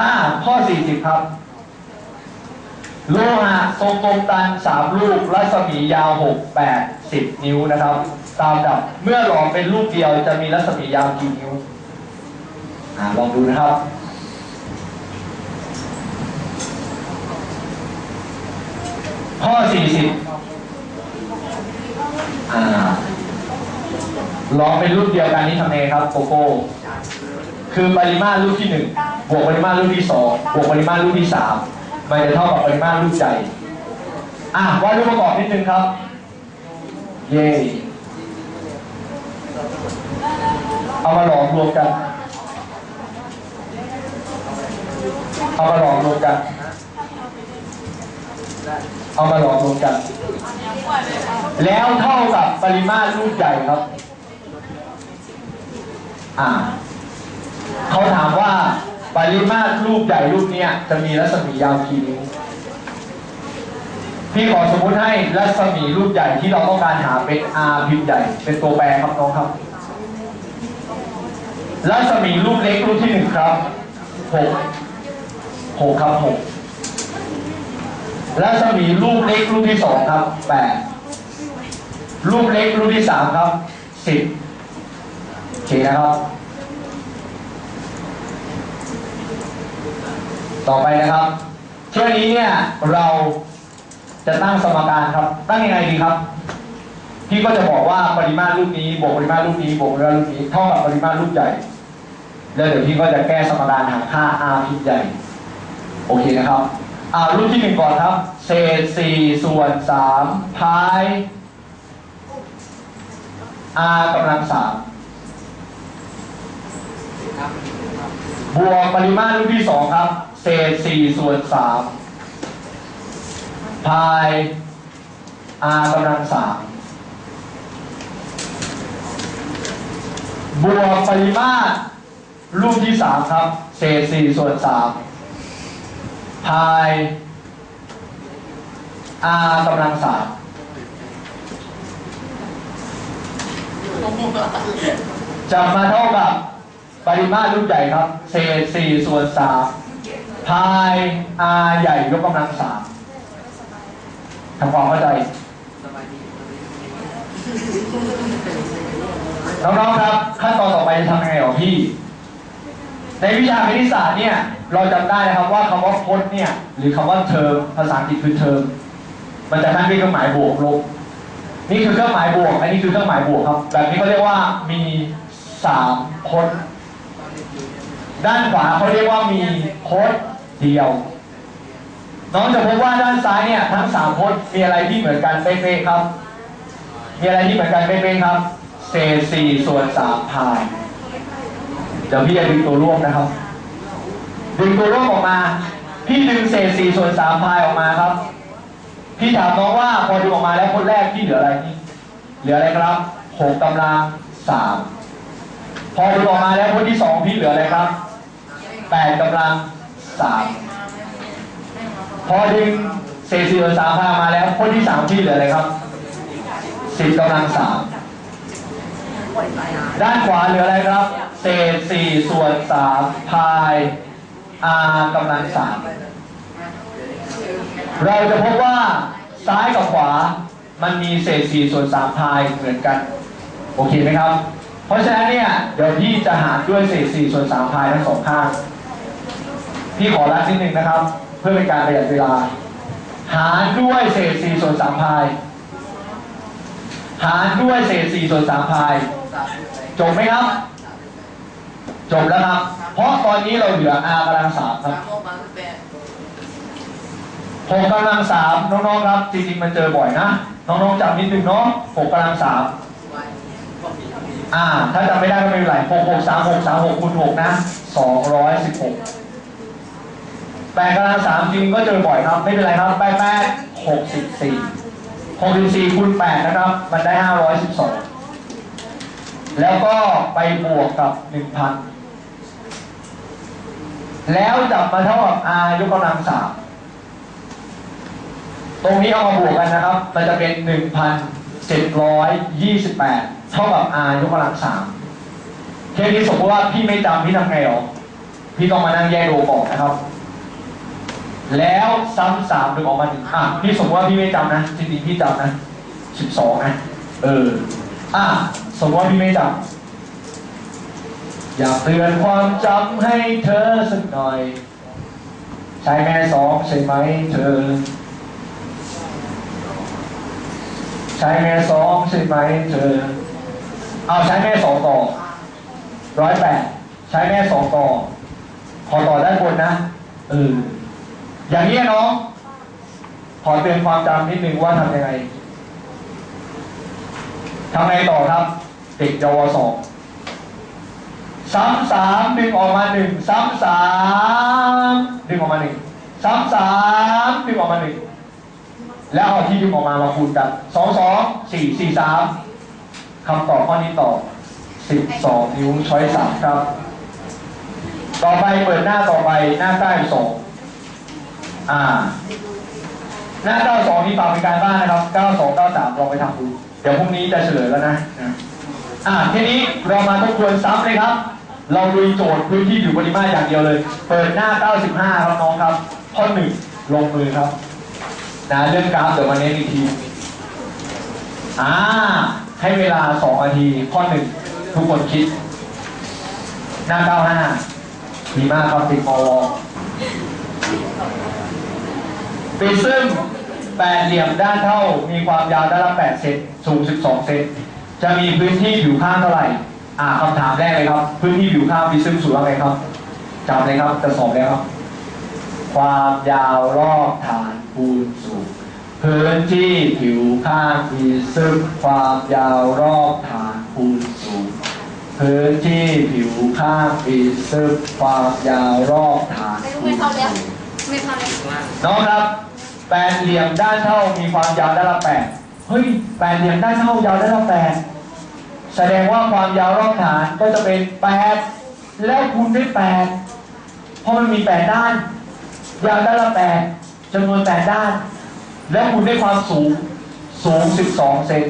อ่าข้อ 40 ครับ โลหะทรงกลมตันสามลูกรัศมียาว 6 8 10 นิ้วนะครับ ตามดับเมื่อหลอมเป็นลูกเดียวจะมีรัศมียาวกี่นิ้วอ่าลองดูนะครับข้อ 40อ่าหลอมเป็นรูปเดียวกันนี้ทำไงครับโกโก้ คือปริมาตรรูปที่หนึ่งบวกปริมาตรรูปที่สองบวกปริมาตรรูปที่สามมันจะเท่ากับปริมาตรรูปใจอะวาดรูปประกอบนิดนึงครับ เย่เอามาหลอมรวมกัน เอามาหลอมรวมกัน เอามาหลอมรวมกัน แล้วเท่ากับปริมาตรรูปใหญ่ครับ อ่า เขาถามว่าปริมาตรรูปใหญ่รูปเนี้ยจะมีรัศมียาวกี่นิ้วพี่ขอสมมุติให้รัศมีรูปใหญ่ที่เราต้องการหาเป็น r พิมพ์ใหญ่ เป็นตัวแปรครับน้องครับ รัศมีรูปเล็กรูปที่หนึ่งครับหกหกครับหกรัศมีรูปเล็กรูปที่สองครับแปดรูปเล็กรูปที่สามครับสิบโอเคนะครับ ต่อไปนะครับช่วงนี้เนี่ยเราจะตั้งสมการครับ ตั้งยังไงดีครับ พี่ก็จะบอกว่าปริมาตรรูปนี้บวกปริมาตรรูปนี้บวกปริมาตรรูปนี้เท่ากับปริมาตรรูปใหญ่ แล้วเดี๋ยวพี่ก็จะแก้สมการหาค่า r พิมพ์ใหญ่ โอเคนะครับอ่ารูปที่หนึ่งก่อนครับ เศษสี่ส่วนสามพาย r กำลังสามบวกปริมาตรรูปที่สองครับ เศษสี่ส่วนสามพาย r กำลังสามบวกปริมาตรรูปที่สามครับ เศษสี่ส่วนสามพาย r กำลังสามจะมาเท่ากับปริมาตรรูปใหญ่ครับ เศษสี่ส่วนสาม พาย r ใหญ่ยกกำลังสามทำความเข้าใจน้องๆครับขั้นตอนต่อไปจะทำยังไงหรอพี่ ในวิชาคณิตศาสตร์เนี่ยเราจำได้นะครับว่าคำว่าพจน์เนี่ยหรือคำว่าเทอมภาษาอังกฤษคือเทอมมันจะตั้งด้วยเครื่องหมายบวกลบนี่คือเครื่องหมายบวก อันนี้คือเครื่องหมายบวกครับ แบบนี้เขาเรียกว่ามีสามพจน์ด้านขวาเขาเรียกว่ามีพจน์ เดียว น้องจะพบว่าด้านซ้ายเนี่ยทั้งสามพจน์มีอะไรที่เหมือนกันเป๊ะๆครับ มีอะไรที่เหมือนกันเป๊ะๆครับ เศษสี่ส่วนสามพายเดี๋ยวพี่จะดึงตัวร่วมนะครับ ดึงตัวร่วมออกมา พี่ดึงเศษสี่ส่วนสามพายออกมาครับ พี่ถามน้องว่าพอดึงออกมาแล้วคนแรกพี่เหลืออะไรนี่เหลืออะไรครับหกกำลังสามพอดึงออกมาแล้วคนที่สองพี่เหลืออะไรครับแปดกำลัง สามพอดึงเศษสี่ส่วนสามพายมาแล้วคนที่สามพี่เหลืออะไรครับสิบกำลังสามด้านขวาเหลืออะไรครับ เศษสี่ส่วนสามพาย r กำลังสามเราจะพบว่าซ้ายกับขวามันมีเศษ4ส่วน3พายเหมือนกัน โอเคไหมครับ เพราะฉะนั้นเนี่ยเดี๋ยวพี่จะหารด้วยเศษ4ส่วน3พายทั้งสองข้าง พี่ขอรัดนิดนึงนะครับ เพื่อเป็นการประหยัดเวลา หารด้วยเศษ4ส่วน3พาย หารด้วยเศษ4ส่วน3พาย จบไหมครับ จบแล้วครับ เพราะตอนนี้เราเหลือ r กำลังสามครับหกกำลังสามน้องๆครับ จริงๆมันเจอบ่อยนะ น้องๆจำนิดนึงเนาะหกกำลังสามอ่า ถ้าจำไม่ได้ก็ไม่เป็นไรหกหกสามหกสามหกคูณหกนะสองร้อยสิบหก แปดกำลังสามจริงก็เจอบ่อยครับ ไม่เป็นไรครับแปดแปดหกสิบสี่หกสิบสี่คูณแปดนะครับ มันได้ห้าร้อยสิบสองแล้วก็ไปบวกกับหนึ่งพันแล้วจับมาเท่ากับ r ยกกำลังสามตรงนี้เอามาบวกกันนะครับ มันจะเป็น1,728เจ็ดร้อยยี่สิบแปดเท่ากับ r ยกกำลังสามเคสนี้สมมติว่าพี่ไม่จำพี่ทำไงหรอพี่ต้องมานั่งแยกโดออกนะครับ แล้วซ้ำสามดึงออกมาหนึ่งอะพี่สมมติว่าพี่ไม่จำนะจริงๆพี่จำนะสิบสองนะเอออะสมมติว่าพี่ไม่จำอยากเตือนความจำให้เธอสักหน่อย ใช้แม่สองใช่ไหมเธอ ใช้แม่สองใช่ไหมเธอ เอาใช้แม่สองต่อร้อยแปดใช้แม่สองต่อขอต่อด้านบนนะเออ อย่างนี้น้อง ขอเตือนความจำนิดนึงว่าทำยังไงทำไงต่อครับเด็กเยาวสองซ้ำสามดึงออกมาหนึ่งซ้ำสามดึงออกมาหนึ่งซ้ำสามดึงออกมาหนึ่งแล้วเอาที่ดึงออกมามาคูณกันสองสองสี่สี่สามคำตอบข้อนี้ตอบสิบสองนิ้วช้อยสามครับ ต่อไปเปิดหน้าต่อไปหน้าใต้สอง อ่าหน้า 92นี่ฝากเป็นการบ้านนะครับ 92 93ลองไปทำดูเดี๋ยวพรุ่งนี้จะเฉลยแล้วนะอ่าทีนี้เรามาทบทวนซ้ำเลยครับ เราลุยโจทย์พื้นที่อยู่ปริมาตรอย่างเดียวเลย เปิดหน้า 95 ครับน้องครับข้อหนึ่งลงมือครับนะเรื่องกราฟเดี๋ยวมาเน้นอีกทีอ่าให้เวลา 2 นาที ข้อหนึ่งทุกคนคิด หน้า 95 ดีมากครับติดมอว ปีซึ่งแปดเหลี่ยมด้านเท่า มีความยาวด้านละ8เซนสูง 12 เซนจะมีพื้นที่ผิวข้างเท่าไหร่ อ่าคำถามแรกเลยครับ พื้นที่ผิวข้างปีซึ่งสูงเท่าไหร่ครับจำเลยครับจะสอบแล้วครับ ความยาวรอบฐานคูณสูงพื้นที่ผิวข้างปีซึ่งความยาวรอบฐานคูณสูงพื้นที่ผิวข้างปีซึ่งความยาวรอบฐานคูไม่ณเข้าแล้วสูงไม่เข้าแล้วน้องครับ แปดเหลี่ยมด้านเท่ามีความยาวด้านละแปดเฮ้ยแปดเหลี่ยมด้านเท่ายาวด้านละแปดแสดงว่าความยาวรอบฐานก็จะเป็นแปดแล้วคูณด้วยแปดเพราะมันมีแปดด้าน ยาวด้านละแปดจำนวนแปดด้าน แล้วคูณด้วยความสูงสูงสิบสองเซน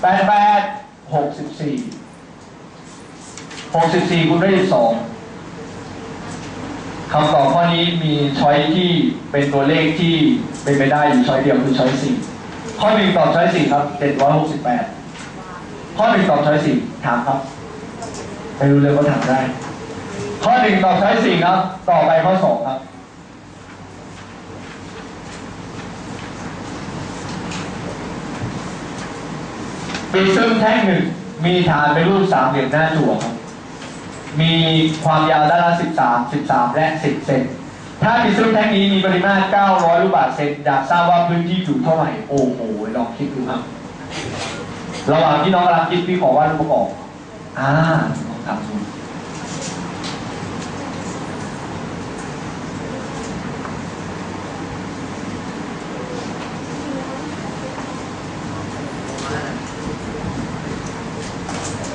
แปดแปดหกสิบสี่หกสิบสี่คูณด้วยสิบสอง คำตอบข้อนี้มีช้อยที่เป็นตัวเลขที่เป็นไปได้อยู่ช้อยเดียวคือช้อยสี่ข้อหนึ่งตอบช้อยสี่ครับเจ็ดร้อยหกสิบแปดข้อหนึ่งตอบช้อยสี่ถามครับไม่รู้เลยว่าถามได้ ข้อหนึ่งตอบช้อยสี่ครับ ต่อไปข้อสองครับ ปีซึ่งแท่งหนึ่งมีฐานเป็นรูปสามเหลี่ยมหน้าจั่วครับ มีความยาวด้านละ 13 13 และ 10 เซน ถ้าพิซซูแท่งนี้มีปริมาตร 900 ลูกบาศก์เซนอยากทราบว่าพื้นที่อยู่เท่าไหร่ โอ้โห ลองคิดดูครับ ระหว่างที่น้องกำลังคิดพี่ขอว่าดรูปประกอบ อ่าลองทำดู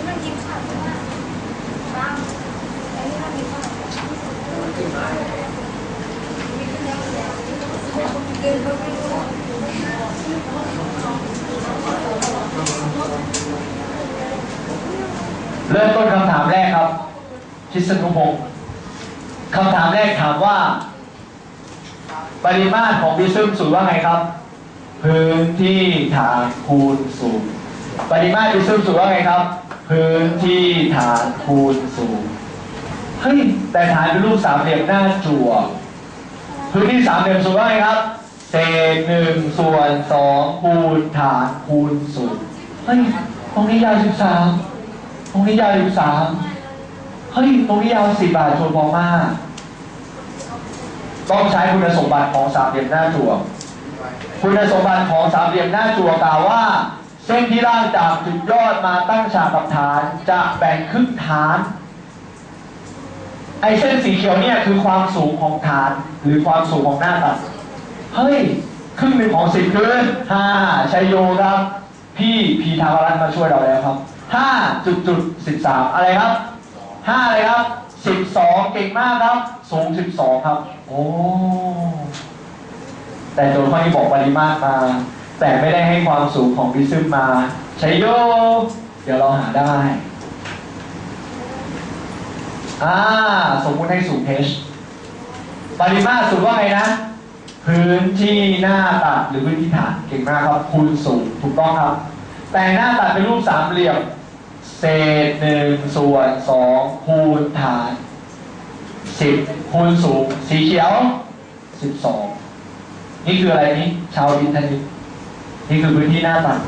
มันกินข้าวใช่ไหมบ้างไอ้นี่มันมีข้าวเดินไปไม่รู้ เริ่มต้นคำถามแรกครับชิสนุพงศ์คำถามแรกถามว่า ปริมาตรของพิซซึมสูตรว่าไงครับ พื้นที่ฐานคูณสูงปริมาตรพิซซึมสูตรว่าไงครับ พื้นที่ฐานคูณสูงเฮ้ยแต่ฐานเป็นรูปสามเหลี่ยมหน้าจั่วพื้นที่สามเหลี่ยมสูงว่าไงครับเศษหนึ่งส่วนสองคูณฐานคูณสูงเฮ้ยตรงนี้ยาวสิบสาม ตรงนี้ยาวสิบสามเฮ้ยตรงนี้ยาวสิบบาทชวนพอมาก ต้องใช้คุณสมบัติของสามเหลี่ยมหน้าจั่วคุณสมบัติของสามเหลี่ยมหน้าจั่วกล่าวว่า เส้นที่ล่างจากจุดยอดมาตั้งฉากกับฐานจะแบ่งครึ่งฐาน ไอเส้นสีเขียวเนี่ยคือความสูงของฐานหรือความสูงของหน้าตัดเฮ้ยครึ่งหนึ่งของสิบคือห้าชัยโยครับ พี่พีทาวรัตมาช่วยเราแล้วครับ ห้าจุดจุดสิบสามอะไรครับห้าอะไรครับสิบสองเก่งมากครับ สูงสิบสองครับ โอ้แต่โจทย์ข้อนี้บอกปริมาตรมา แต่ไม่ได้ให้ความสูงของพิซึมมา ใชัยโย เดี๋ยวเราหาได้อ่าสมมุติให้สูง h ปริมาตรสูงว่าไงนะ พื้นที่หน้าตัดหรือพื้นที่ฐานเก่งมากครับคูณสูงถูกต้องครับ แต่หน้าตัดเป็นรูปสามเหลี่ยม เศษหนึ่งส่วนสองคูณฐานสิบคูณสูงสีเขียวสิบสองนี่คืออะไรนี้ชาวอินทนิตนี่คือพื้นที่หน้าตัด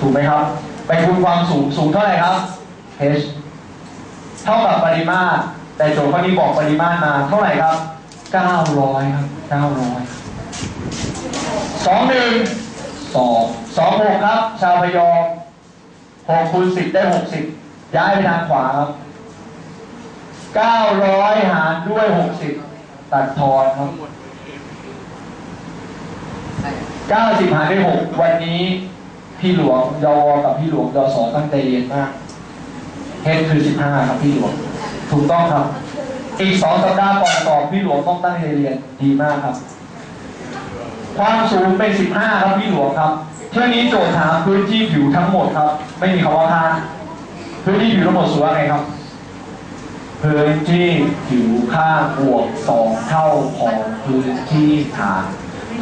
ถูกไหมครับ ไปคูณความสูงสูงเท่าไหร่ครับ h เท่ากับปริมาตร แต่โจทย์ข้อนี้บอกปริมาตรมาเท่าไหร่ครับ900ครับ900สองหนึ่งสองสองหกครับ ชาวพยอมห กคูณสิบได้หกสิบย้ายไปทางขวาครับเก้าร้อยหารด้วยหกสิบตัดทอนครับเก้าสิบหารด้วยหกวันนี้ พี่หลวงยอกับพี่หลวงยอสอตั้งใจเรียนมากเฮดคือสิบห้าครับพี่หลวง ถูกต้องครับ อีกสองสัปดาห์ก่อนสอบพี่หลวงต้องตั้งใจเรียนดีมากครับ ความสูงเป็น15ครับพี่หลวงครับ เที่ยวนี้โจทย์ถามพื้นที่ผิวทั้งหมดครับ ไม่มีคำว่าค่าพื้นที่ผิวทั้งหมดสูงว่าไงครับ พื้นที่ผิวข้างบวกสองเท่าของพื้นที่ฐาน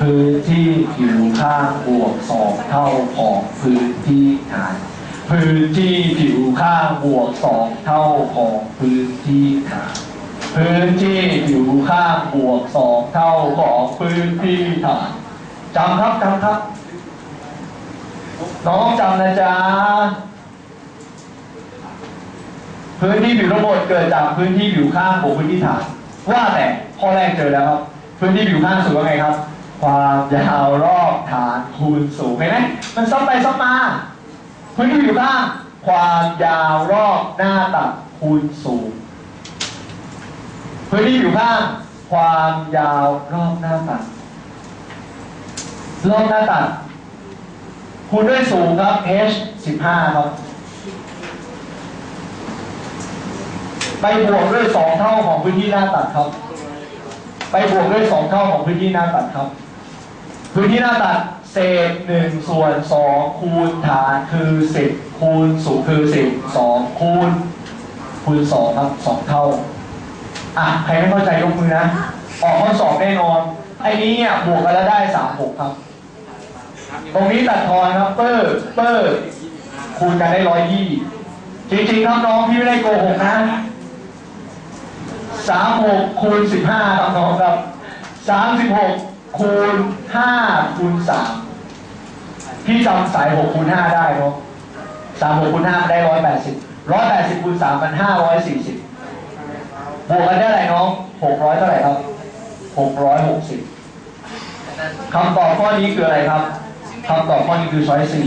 พื้นที่ผิวข้างบวกสองเท่าของพื้นที่ฐานพื้นที่ผิวข้างบวกสองเท่าของพื้นที่ฐานพื้นที่ผิวข้างบวกสองเท่าของพื้นที่ฐานจำครับจำครับ น้องจำนะจ๊ะพื้นที่ผิวทั้งหมดเกิดจากพื้นที่ผิวข้างบวกพื้นที่ฐาน ว่าแต่ข้อแรกเจอแล้วครับ พื้นที่ผิวข้างสูงว่าไงครับ ความยาวรอบฐานคูณสูงเห็นไหมมันซ้ำไปซ้ำมา พื้นที่ผิวข้างความยาวรอบหน้าตัดคูณสูงพื้นที่ผิวข้าง ความยาวรอบหน้าตัดรอบหน้าตัด คูณด้วยสูงครับ h 15 ครับ ไปบวกด้วยสองเท่าของพื้นที่หน้าตัดครับ ไปบวกด้วยสองเท่าของพื้นที่หน้าตัดครับ พื้นที่หน้าตัดเศษหนึ่งส่วนสองคูณฐานคือสิบคูณสูงคือสิบสองคูณ คูณสองครับสองเท่า อะ ใครไม่เข้าใจยกมือนะ ออกข้อสอบแน่นอน ไอ้นี้เนี่ยบวกกันแล้วได้สามหกครับ ตรงนี้ตัดทอนครับเปอร์เปอร์คูณกันได้ร้อยยี่จริงๆครับน้องพี่ไม่ได้โกหกนะสามหกคูณสิบห้าครับน้องครับสามสิบหกคูณห้าคูณสามพี่จำสายหกคูณห้าได้เนาะสามหกคูณห้าได้ร้อยแปดสิบร้อยแปดสิบคูณสามมันห้าร้อยสี่สิบบวกกันได้อะไรน้องหกร้อยเท่าไหร่ครับหกร้อยหกสิบคำตอบข้อนี้คืออะไรครับ คำตอบข้อนี้คือช้อยสี่